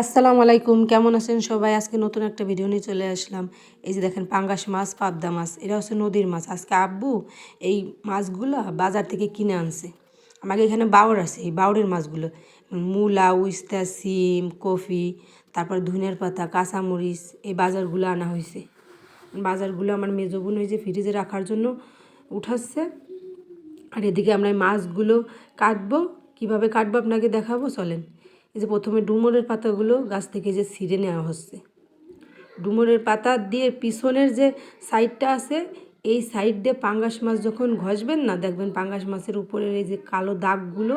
আসসালামু আলাইকুম, কেমন আছেন সবাই? আজকে নতুন একটা ভিডিও নিয়ে চলে আসলাম। এই যে দেখেন, পাঙ্গাস মাছ, পাবদা মাছ, এরা হচ্ছে নদীর মাছ। আজকে আব্বু এই মাছগুলো বাজার থেকে কিনে আনছে। আমাকে এখানে বাউর আছে, এই বাউরের মাছগুলো। মূলা, উস্তা, সিম, কফি, তারপর ধনিয়ার পাতা, কাঁচামরিচ, এই বাজারগুলো আনা হয়েছে। বাজারগুলো আমার মেজো বোন যে ফ্রিজে রাখার জন্য উঠাচ্ছে। আর এদিকে আমরা এই মাছগুলো কাটবো। কীভাবে কাটবো আপনাকে দেখাবো? চলেন। এই যে প্রথমে ডুমুরের পাতাগুলো গাছ থেকে যে ছিঁড়ে নেওয়া হচ্ছে। ডুমুরের পাতা দিয়ে পিছনের যে সাইডটা আছে, এই সাইড দিয়ে পাঙ্গাস মাছ যখন ঘষবেন না, দেখবেন পাঙ্গাস মাছের উপরের এই যে কালো দাগগুলো,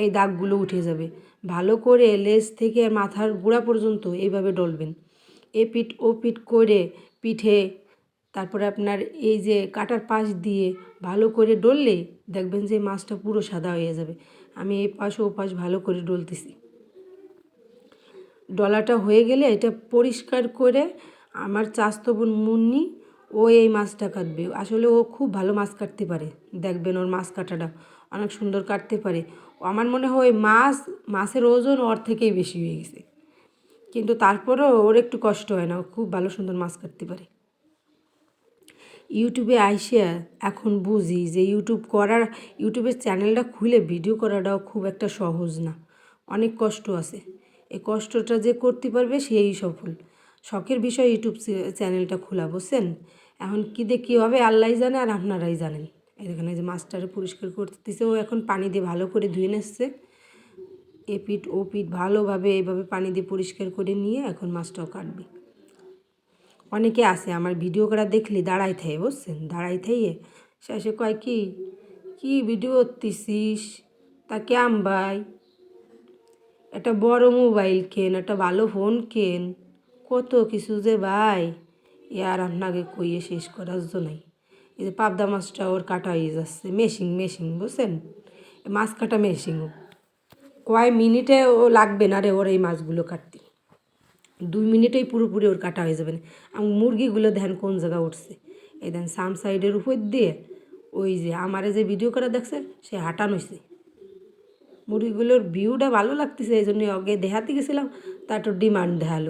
এই দাগগুলো উঠে যাবে। ভালো করে লেজ থেকে মাথার গোড়া পর্যন্ত এইভাবে ডলবেন। এ পিঠ ও পিঠ করে পিঠে, তারপরে আপনার এই যে কাটার পাশ দিয়ে ভালো করে ডললে দেখবেন যে মাছটা পুরো সাদা হয়ে যাবে। আমি এই পাশ ও পাশ ভালো করে ডলতেছি। ডলাটা হয়ে গেলে এটা পরিষ্কার করে আমার চাস্তো বোন মুন্নি, ও এই মাছটা কাটবে। আসলে ও খুব ভালো মাছ কাটতে পারে। দেখবেন ওর মাছ কাটাটা অনেক সুন্দর কাটতে পারে। আমার মনে হয় মাছ, মাছের ওজন ওর থেকেই বেশি হয়ে গেছে। কিন্তু তারপরেও ওর একটু কষ্ট হয় না। ও খুব ভালো সুন্দর মাছ কাটতে পারে। ইউটিউবে আইসে এখন বুঝি যে ইউটিউব করার, ইউটিউবের চ্যানেলটা খুলে ভিডিও করাটাও খুব একটা সহজ না। অনেক কষ্ট আছে। এই কষ্টটা যে করতে পারবে সেই সফল। শখের বিষয় ইউটিউব চ্যানেলটা খোলা, বুঝছেন? এখন কী দিয়ে কী হবে আল্লাহ জানে আর আপনারাই জানেন। এখানে যে মাছটারে পরিষ্কার করতেছে, ও এখন পানি দিয়ে ভালো করে ধুয়ে নিচ্ছে। এ পিঠ, ও পিঠ ভালোভাবে এইভাবে পানি দিয়ে পরিষ্কার করে নিয়ে এখন মাছটাও কাটবে। অনেকে আছে, আমার ভিডিও করা দেখলি দাঁড়াই থাকে, বুঝছেন? দাঁড়াই থেকে, শেষে কয় কি কি ভিডিও করতেছিস? তা ক্যাম ভাই? একটা বড় মোবাইল কেন, একটা ভালো ফোন কেন? কত কিছু যে ভাই। এ আর আপনাকে কইয়ে শেষ করার জন্যই এই যে পাবদা মাছটা ওর কাটা হয়ে যাচ্ছে মেশিন মেশিন বুঝছেন? মাছ কাটা মেশিনও কয় মিনিটে ও লাগবে না রে ওর এই মাছগুলো কাটতে? দুই মিনিটেই পুরোপুরি ওর কাটা হয়ে যাবে না। আর মুরগিগুলো ধ্যান কোন জায়গা উঠছে? এই দেন সাম সাইডের উপর দিয়ে ওই যে আমারে যে ভিডিও করা দেখছে সে হাঁটানো হয়েছে মুরগিগুলোর ভিউটা ভালো লাগতেছে, এই জন্য আগে দেখাতে গেছিলাম তা একটু ডিমান্ড দেখাল।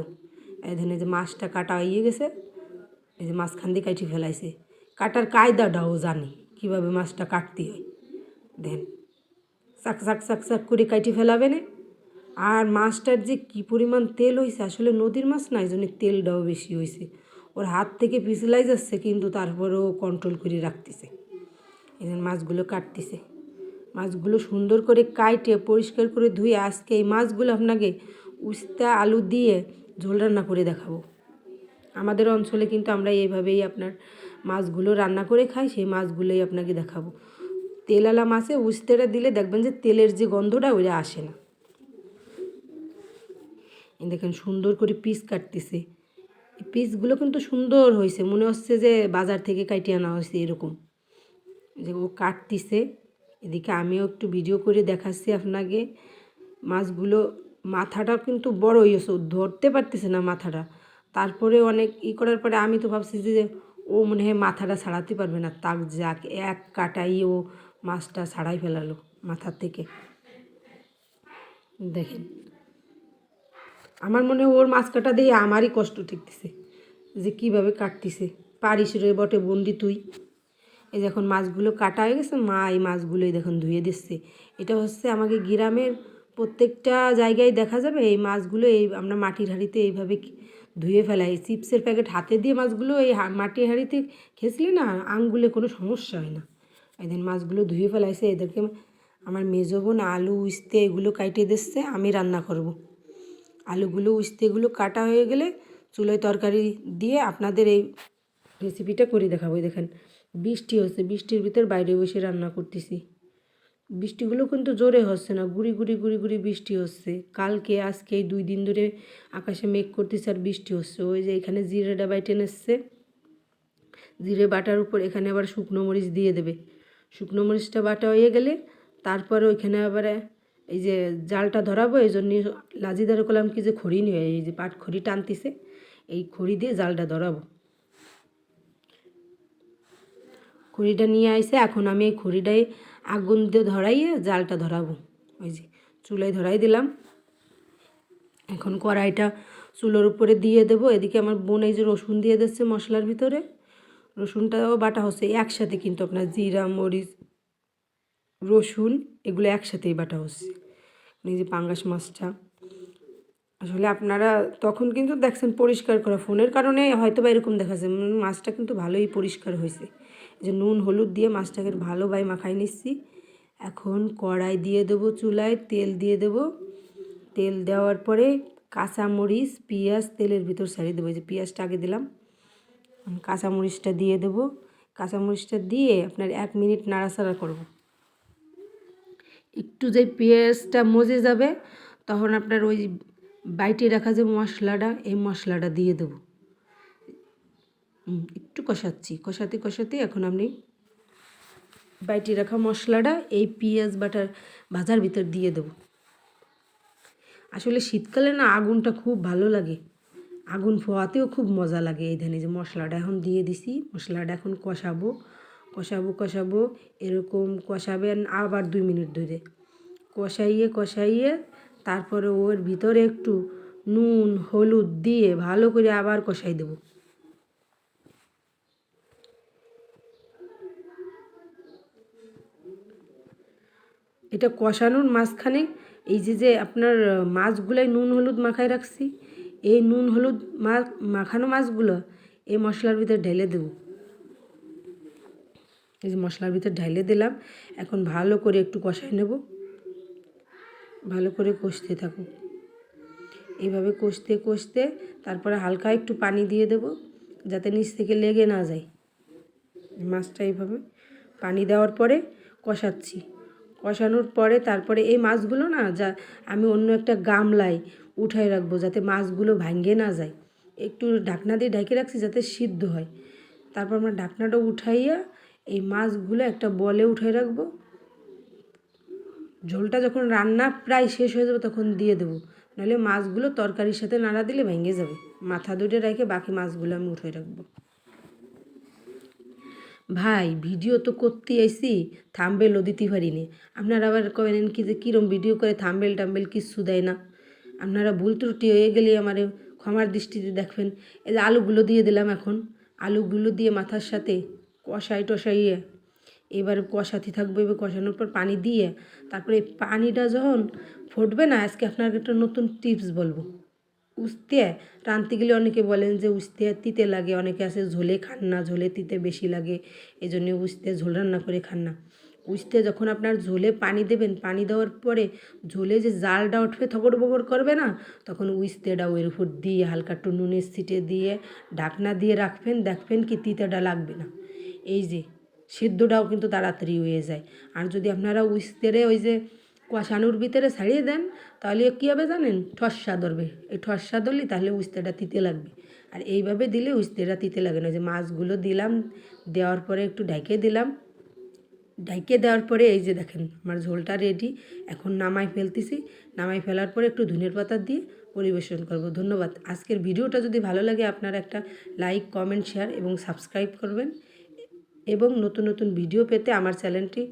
এই ধরনের যে মাছটা কাটা হয়ে গেছে, এই যে মাছখান দিয়ে কাটি ফেলাইছে। কাটার কায়দাটাও জানি, কীভাবে মাছটা কাটতে হয়। দেন চাক চাক চাক চাক করে কাটি ফেলাবে না। আর মাছটার যে কী পরিমাণ তেল হয়েছে আসলে নদীর মাছ না, এই জন্য তেলটাও বেশি হয়েছে ওর হাত থেকে পিছলাই যাচ্ছে, কিন্তু তারপরেও কন্ট্রোল করে রাখতেছে। এই মাছগুলো কাটতেছে। মাছগুলো সুন্দর করে কাইটে, পরিষ্কার করে ধুয়ে আজকে এই মাছগুলো আপনাকে উস্তা আলু দিয়ে ঝোল রান্না করে দেখাবো। আমাদের অঞ্চলে কিন্তু আমরা এইভাবেই আপনার মাছগুলো রান্না করে খাই, সেই মাছগুলোই আপনাকে দেখাবো। তেলালা মাছে উস্তেটা দিলে দেখবেন যে তেলের যে গন্ধটা ওইটা আসে না। দেখেন সুন্দর করে পিস কাটতেছে। এই পিসগুলো কিন্তু সুন্দর হয়েছে, মনে হচ্ছে যে বাজার থেকে কাটিয়ে আনা হয়েছে এরকম। যে ও কাটতিছে। এদিকে আমিও একটু ভিডিও করে দেখাচ্ছি আপনাকে। মাছগুলো, মাথাটা কিন্তু বড় হয়েছে ধরতে পারতেছে না মাথাটা। তারপরে অনেক ই করার পরে আমি তো ভাবছি যে, ও মনে হয় মাথাটা ছাড়াতে পারবে না। তাক যাক, এক কাটাই ও মাছটা ছাড়াই ফেলালো মাথার থেকে। দেখেন, আমার মনে হয় ওর মাছ কাটা দিয়ে আমারই কষ্ট ঠেকতেছে যে কীভাবে কাটতেছে। পারিস রে বটে বন্দি তুই। এই দেখুন মাছগুলো কাটা হয়ে গেছে, মা এই মাছগুলোই দেখুন ধুয়ে দিচ্ছে। এটা হচ্ছে আমাকে গ্রামের প্রত্যেকটা জায়গায় দেখা যাবে, এই মাছগুলো এই আমরা মাটির হাঁড়িতে এইভাবে ধুয়ে ফেলাই। চিপসের প্যাকেট হাতে দিয়ে মাছগুলো এই মাটির হাঁড়িতে খেসলে না আঙ্গুলে কোনো সমস্যা হয় না। এদের মাছগুলো ধুয়ে ফেলাইছে, এদেরকে আমার মেজো বোন আলু, উস্তে এগুলো কাটিয়ে দিচ্ছে, আমি রান্না করব। আলুগুলো উস্তেগুলো কাটা হয়ে গেলে চুলোয় তরকারি দিয়ে আপনাদের এই রেসিপিটা করে দেখাবো দেখেন। বৃষ্টি হচ্ছে, বৃষ্টির ভিতর বাইরে বসে রান্না করতেছি। বৃষ্টিগুলো কিন্তু জোরে হচ্ছে না, গুড়ি গুড়ি গুড়ি গুড়ি বৃষ্টি হচ্ছে। কালকে, আজকে দুই দিন ধরে আকাশে মেঘ করতেছে আর বৃষ্টি হচ্ছে। ওই যে এখানে জিরেটা বাইটে এসছে। জিরে বাটার উপর এখানে আবার শুকনো মরিচ দিয়ে দেবে। শুকনো মরিচটা বাটা হয়ে গেলে তারপরে ওইখানে আবার এই যে জালটা ধরাবো, এই জন্য লাজিদার করলাম কি যে খড়ি নিয়ে, এই যে পাট খড়ি টানতেছে, এই খড়ি দিয়ে জালটা ধরাবো। খড়িটা নিয়ে আইসে এখন আমি এই খড়িটাই আগুন দিয়ে ধরাইয়ে জালটা ধরাবো। ওই যে চুলায় ধরাই দিলাম। এখন কড়াইটা চুলোর উপরে দিয়ে দেবো। এদিকে আমার বোন এই যে রসুন দিয়ে দিচ্ছে মশলার ভিতরে। রসুনটাও বাটা হচ্ছে, একসাথে কিন্তু আপনার জিরা, মরিচ, রসুন, এগুলো একসাথেই বাটা হচ্ছে। এই যে পাঙ্গাস মাছটা। আসলে আপনারা তখন কিন্তু দেখছেন পরিষ্কার করা ফোনের কারণে হয়তো বা এরকম দেখাচ্ছে। মাছটা কিন্তু ভালোই পরিষ্কার হয়েছে। যে নুন, হলুদ দিয়ে মাছটাকে ভালো বাই মাখাই নিচ্ছি। এখন কড়াই দিয়ে দেবো চুলায়, তেল দিয়ে দেবো। তেল দেওয়ার পরে কাঁচামরিচ, পেঁয়াজ, তেলের ভিতর ছাড়িয়ে দেবো। যে পেঁয়াজটা আগে দিলাম কাঁচামরিচটা দিয়ে দেবো। কাঁচামরিচটা দিয়ে আপনার এক মিনিট নাড়াচাড়া করব। একটু যে পেঁয়াজটা মজে যাবে, তখন আপনার ওই বাইটে রাখা যে মশলাটা, এই মশলাটা দিয়ে দেবো। একটু কষাচ্ছি। কষাতে কষাতে এখন আপনি বাইটি রাখা মশলাটা এই পেঁয়াজ বাটার ভাজার ভিতর দিয়ে দেবো। আসলে শীতকালে না আগুনটা খুব ভালো লাগে। আগুন ফোয়াতেও খুব মজা লাগে এই ধানে যে মশলাটা এখন দিয়ে দিছি, মশলাটা এখন কষাবো কষাবো কষাবো, এরকম কষাবেন আবার দুই মিনিট ধরে। কষাইয়ে কষাইয়ে তারপরে ওর ভিতরে একটু নুন, হলুদ দিয়ে ভালো করে আবার কষাই দেবো। এটা কষানোর মাঝখানে এই যে যে আপনার মাছগুলাই নুন হলুদ মাখায় রাখছি, এই নুন হলুদ মাখানো মাছগুলো এই মশলার ভিতরে ঢেলে দেবো। এই যে মশলার ভিতরে ঢেলে দিলাম, এখন ভালো করে একটু কষাই নেব। ভালো করে কষতে থাকুক এইভাবে কষতে কষতে তারপরে হালকা একটু পানি দিয়ে দেব, যাতে নিচ থেকে লেগে না যায়। মাছটা এইভাবে পানি দেওয়ার পরে কষাচ্ছি। কষানোর পরে তারপরে এই মাছগুলো না যা আমি অন্য একটা গামলায় উঠাই রাখব যাতে মাছগুলো ভাঙ্গে না যায়। একটু ঢাকনা দিয়ে ঢেকে রাখছি যাতে সিদ্ধ হয়। তারপর আমরা ঢাকনাটা উঠাইয়া এই মাছগুলো একটা বলে উঠাই রাখব। ঝোলটা যখন রান্না প্রায় শেষ হয়ে যাবে তখন দিয়ে দেবো। নাহলে মাছগুলো তরকারির সাথে নাড়া দিলে ভেঙে যাবে। মাথা দুটো রেখে বাকি মাছগুলো আমি উঠে রাখব। ভাই, ভিডিও তো করতে আইসি থাম্বেলও দিতে পারিনি। আপনারা আবার কবেন কি যে কীরম ভিডিও করে থাম্বেল টাম্বেল কিচ্ছু দেয় না। আপনারা ভুল ত্রুটি হয়ে গেলে আমার ক্ষমার দৃষ্টিতে দেখবেন। এই আলুগুলো দিয়ে দিলাম এখন। আলুগুলো দিয়ে মাথার সাথে কষাই টসাইয়ে এবার কষাতে থাকবে, এবার কষানোর পর পানি দিয়ে। তারপরে পানিটা যখন ফুটবে না, আজকে আপনাকে একটা নতুন টিপস বলব। উস্তে, রাঁধতে গেলে অনেকে বলেন যে উস্তে তিতে লাগে, অনেকে আছে ঝোলে খান না, ঝোলে তিতে বেশি লাগে এই জন্য উস্তে, ঝোল রান্না করে খান না। উস্তে যখন আপনার ঝোলে পানি দেবেন, পানি দেওয়ার পরে ঝোলে যে জালটা উঠবে থকর বকর করবে না, তখন উস্তেটা ওর উপর দিয়ে হালকা একটু নুনের সিটে দিয়ে ঢাকনা দিয়ে রাখবেন, দেখবেন কি তিতেটা লাগবে না। এই যে, সিদ্ধটাও কিন্তু তাড়াতাড়ি হয়ে যায়। আর যদি আপনারা উস্তেরে ওই যে কষানোর ভিতরে ছাড়িয়ে দেন, তাহলে কী হবে জানেন? ঠসা ধরবে। এই ঠসা ধরলে তাহলে উস্তেটা তিতে লাগবে। আর এইভাবে দিলে উস্তেটা তিতে লাগে না। যে মাছগুলো দিলাম, দেওয়ার পরে একটু ঢেকে দিলাম। ঢেকে দেওয়ার পরে এই যে দেখেন, আমার ঝোলটা রেডি এখন নামাই ফেলতেছি। নামাই ফেলার পরে একটু ধনের পাতা দিয়ে পরিবেশন করব। ধন্যবাদ। আজকের ভিডিওটা যদি ভালো লাগে, আপনারা একটা লাইক কমেন্ট শেয়ার এবং সাবস্ক্রাইব করবেন। এবং নতুন নতুন ভিডিও পেতে আমার চ্যানেলটি